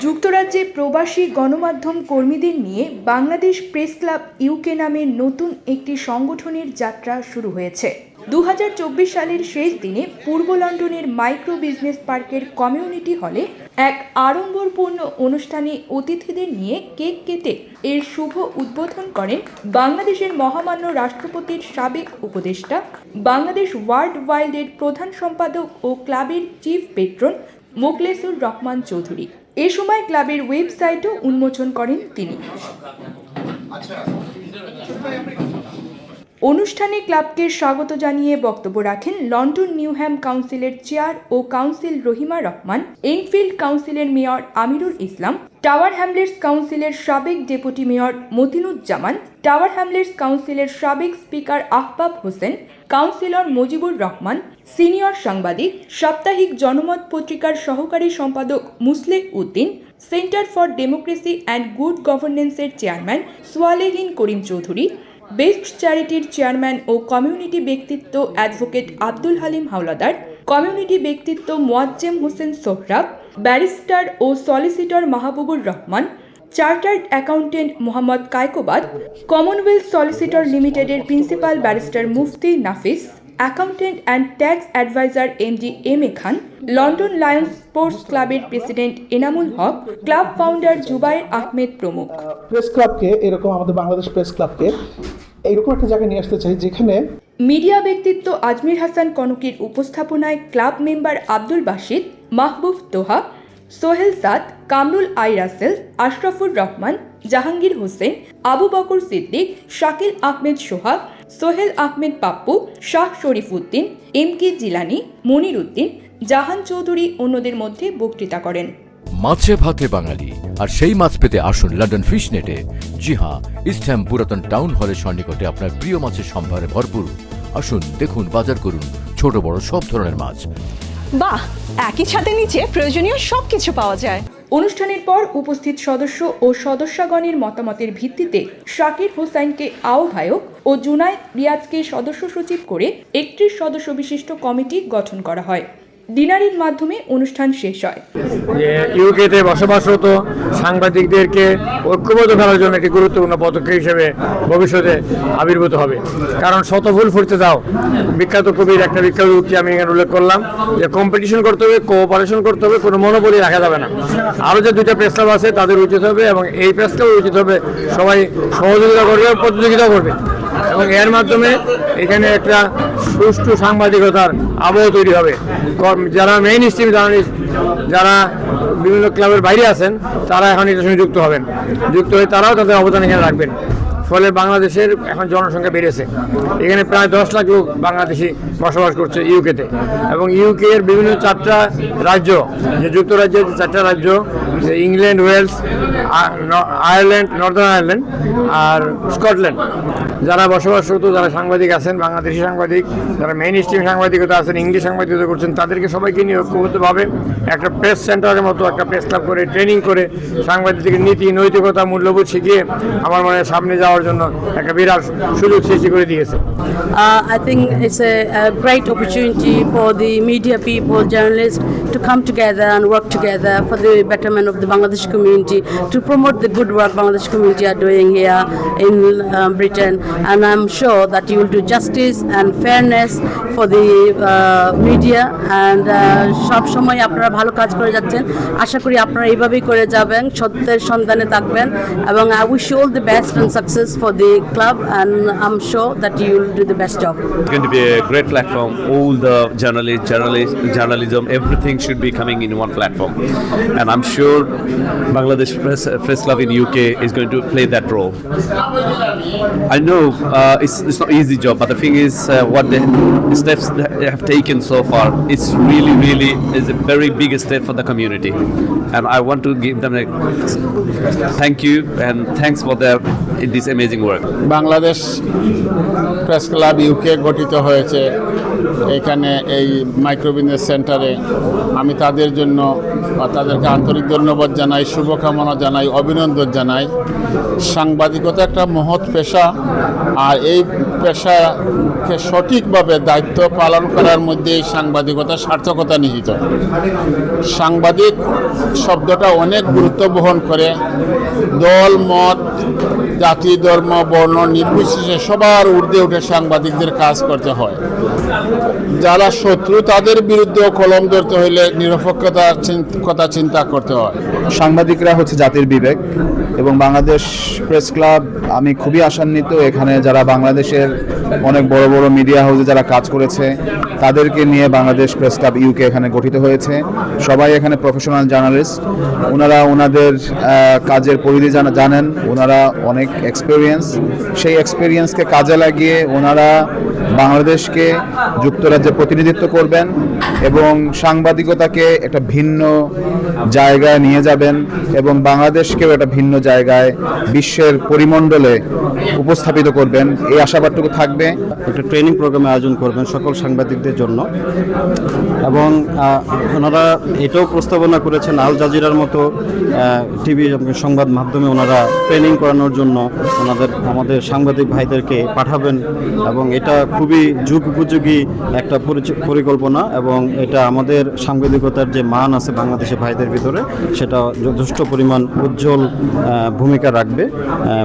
যুক্তরাজ্যে প্রবাসী গণমাধ্যম কর্মীদের নিয়ে বাংলাদেশ প্রেস ক্লাব ইউকে নামের নতুন একটি সংগঠনের যাত্রা শুরু হয়েছে। দু হাজার চব্বিশ সালের শেষ দিনে পূর্ব লন্ডনের মাইক্রো বিজনেস পার্কের কমিউনিটি হলে এক আড়ম্বরপূর্ণ অনুষ্ঠানে অতিথিদের নিয়ে কেক কেটে এর শুভ উদ্বোধন করেন বাংলাদেশের মহামান্য রাষ্ট্রপতির সাবেক উপদেষ্টা, বাংলাদেশ ওয়ার্ল্ড ওয়াইল্ডের প্রধান সম্পাদক ও ক্লাবের চিফ পেট্রন মোকলেসুর রহমান চৌধুরী। এ সময় ক্লাবের ওয়েবসাইটও উন্মোচন করেন তিনি। অনুষ্ঠানে ক্লাবকে স্বাগত জানিয়ে বক্তব্য রাখেন লন্ডন নিউহ্যাম কাউন্সিলের চেয়ার ও কাউন্সিল রহিমা রহমান, এনফিল্ড কাউন্সিলের mayor Amirul Islam, Tower Hamlets কাউন্সিলের সাবেক deputy mayor Motinuzzaman, Tower Hamlets কাউন্সিলের সাবেক speaker Ahbab Hossain, councillor Mujibur Rahman, senior সাংবাদিক, সাপ্তাহিক জনমত পত্রিকার সহকারী সম্পাদক Musleh Uddin, centre for democracy and good গভর্নেন্সের chairman Swalehin Karim Chowdhury best চ্যারিটির চেয়ারম্যান ও কমিউনিটি ব্যক্তিত্ব অ্যাডভোকেট আব্দুল হালিম হাওলাদার, কমিউনিটি ব্যক্তিত্ব মোয়াজ্জেম হোসেন সোহরাব, ব্যারিস্টার ও solicitor Mahbubur Rahman, chartered accountant Mohammad Kaykobad, Commonwealth solicitor লিমিটেডের principal barrister Mufti Nafis accountant and tax adviser MD M A Khan London Lions sports ক্লাবের president Enamul Haque club founder Jubair Ahmed প্রমুখ। Press ক্লাবকে এরকম আমাদের Bangladesh press ক্লাবকে এইরকম একটা জায়গায় নিয়ে আসতে চাই যেখানে মিডিয়া ব্যক্তিত্ব আজমির হাসান কনকের উপস্থাপনায় club member Abdul Basid Mahbub Toha Sohel Saad Kamrul I Rasel Ashrafur Rahman Jahangir Hossain Abu Bakar Siddique Shakil Ahmed Sohag Sohel Ahmed Pappu Shah Sharif Uddin M K Jilani Monir Uddin Jahan Chowdhury অন্যদের মধ্যে বক্তৃতা করেন। মাছে ভাতে বাঙালি আর সেই মাছ পেতে আসুন London fish নেটে জি হ্যাঁ ইস্টহ্যাম পুরাতন টাউন হলের সন্নিকটে আপনার প্রিয় মাছের সম্ভারে ভরপুর। আসুন দেখুন বাজার করুন ছোট বড় সব ধরনের মাছ। বাহ একই ছাদের নিচে প্রয়োজনীয় সবকিছু পাওয়া যায়। অনুষ্ঠানের পর উপস্থিত সদস্য ও সদস্যগণের মতামতের ভিত্তিতে শাকির হোসাইনকে আহ্বায়ক ও জুনায়েদ রিয়াজকে সদস্য সচিব করে একত্রিশ সদস্য বিশিষ্ট কমিটি গঠন করা হয়। ডিনারের মাধ্যমে অনুষ্ঠান শেষ হয়। ইউকেতে বসবাসরত সাংবাদিকদেরকে ঐক্যবদ্ধ করার জন্য একটি গুরুত্বপূর্ণ পদক্ষেপ হিসেবে ভবিষ্যতে আবির্ভূত হবে। কারণ শত ফুল ফুটতে দাও। বিখ্যাত কবির একটা বিখ্যাত উক্তি আমি এখানে উল্লেখ করলাম যে কম্পিটিশন করতে হবে কোঅপারেশন করতে হবে, কোনো মনোবলি রাখা যাবে না। আরও যে দুইটা প্রেস আছে তাদের উচিত হবে এবং এই প্রেস উচিত হবে সবাই সহযোগিতা করবে প্রতিযোগিতা করবে। এবং এর মাধ্যমে এখানে একটা সুষ্ঠু সাংবাদিকতার আবহ তৈরি হবে। যারা মেইন স্ট্রিম জার্নালিস্ট যারা বিভিন্ন ক্লাবের বাইরে আছেন, তারা এখন এটার সঙ্গে যুক্ত হবেন। যুক্ত হয়ে তারাও তাদের অবদান এখানে রাখবেন। ফলে বাংলাদেশের এখন জনসংখ্যা বেড়েছে। এখানে প্রায় দশ লাখ লোক বাংলাদেশি বসবাস করছে ইউকেতে এবং ইউকে এর বিভিন্ন চারটা রাজ্য, যে যুক্তরাজ্যের যে চারটা রাজ্য England Wales Ireland Northern Ireland আর স্কটল্যান্ড। যারা বসবাসরত যারা সাংবাদিক আছেন বাংলাদেশি সাংবাদিক যারা মেইন স্ট্রিম সাংবাদিকতা আছেন ইংলিশ সাংবাদিকতা করছেন তাদেরকে সবাইকে নিয়ে ঐক্যবদ্ধভাবে একটা প্রেস সেন্টারের মতো একটা প্রেস ক্লাব করে ট্রেনিং করে সাংবাদিকদের নীতি নৈতিকতা মূল্যবোধ শিখিয়ে আমার মনে হয় সামনে যাওয়ার জন্য একটা বিরাট সুযোগ সৃষ্টি করে দিয়েছে। I think it's a, a great opportunity for the media people, journalists to come together and work together for the betterment the Bangladesh community, to promote the good work Bangladesh community are doing here in um, Britain. And I'm sure that you will do justice and fairness for the uh, media and uh, সব সময় আপনারা ভালো কাজ করে যাচ্ছেন আশা করি আপনারা এইভাবেই করে যাবেন সত্যের সন্ধানে থাকবেন এবং I wish all the best and success for the club and I am sure that you will do the best job going to be a great platform. All the journalists, journalist, journalism, everything should be coming in one platform. And I'm sure Bangladesh Press, Press Club in UK is going to play that role. I know uh, it's, it's not easy job, but the thing is, uh, what the steps they have taken so far, it's really, really is a very big step for the community. And I want to give them a thank you and thanks for their this amazing work. Bangladesh press club UK গঠিত হয়েছে এখানে এই micro business সেন্টারে আমি তাদের জন্য তাদেরকে আন্তরিক ধন্যবাদ ধন্যবাদ জানাই, শুভকামনা জানাই, অভিনন্দন জানাই। সাংবাদিকতা একটা মহৎ পেশা, আর এই পেশাকে সঠিকভাবে দায়িত্ব পালন করার মধ্যে এই সাংবাদিকতা সার্থকতা নিহিত। সাংবাদিক শব্দটা অনেক গুরুত্ব বহন করে। দল, মত জাতি, ধর্ম, বর্ণ, নির্বিশেষে সবার ঊর্ধ্বে উঠে সাংবাদিকদের কাজ করতে হয়। যারা শত্রু, তাদের বিরুদ্ধে কলম ধরতে হইলে নিরপেক্ষতা কথা চিন্তা করতে হয়। সাংবাদিকরা হচ্ছে জাতির বিবেক এবং বাংলাদেশ প্রেস ক্লাব, আমি খুবই আশান্বিত এখানে যারা বাংলাদেশের অনেক বড় বড় মিডিয়া হাউসে যারা কাজ করেছে, তাদেরকে নিয়ে বাংলাদেশ প্রেস ক্লাব ইউকে এখানে গঠিত হয়েছে। সবাই এখানে প্রফেশনাল জার্নালিস্ট ওনারা ওনাদের কাজের পরিধি জানা- জানেন। ওনারা অনেক এক্সপিরিয়েন্স সেই এক্সপিরিয়েন্সকে কাজে লাগিয়ে ওনারা বাংলাদেশকে যুক্তরাজ্যে প্রতিনিধিত্ব করবেন এবং সাংবাদিকতাকে একটা ভিন্ন জায়গায় নিয়ে যাবেন এবং বাংলাদেশকেও একটা ভিন্ন জায়গায় বিশ্বের পরিমণ্ডলে উপস্থাপিত করবেন। এই আশাবাদটুকু থাকবে। একটা ট্রেনিং প্রোগ্রামে আয়োজন করবেন সকল সাংবাদিকদের জন্য। এবং ওনারা এটাও প্রস্তাবনা করেছেন, আল জাজিরার মতো টিভি সংবাদ মাধ্যমে ওনারা ট্রেনিং করানোর জন্য। ওনাদের, আমাদের সাংবাদিক ভাইদেরকে পাঠাবেন এবং এটা খুবই যুগ উপযোগী একটা পরিকল্পনা এবং এটা আমাদের সাংবাদিকতার যে মান আছে বাংলাদেশের ভাইদের ভিতরে, সেটা যথেষ্ট পরিমাণ উজ্জ্বল ভূমিকা রাখবে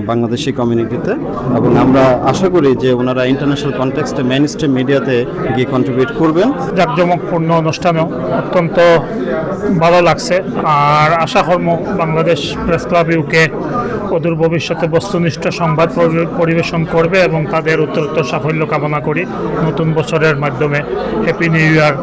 বাংলাদেশি কমিউনিটিতে এবং আমরা আশা করি যে ওনারা ইন্টারন্যাশনাল কনটেক্সটে মেইন স্ট্রিম মিডিয়াতে গিয়ে কন্ট্রিবিউট করবেন। জাঁকজমকপূর্ণ অনুষ্ঠানেও অত্যন্ত ভালো লাগছে। আর আশা কর্ম বাংলাদেশ প্রেস ক্লাব ইউকে অদূর ভবিষ্যতে বস্তুনিষ্ঠ সংবাদ পরিবেশন করবে এবং তাদের উত্তরোত্তর সাফল্য কামনা করি। নতুন বছরের মাধ্যমে। Happy new year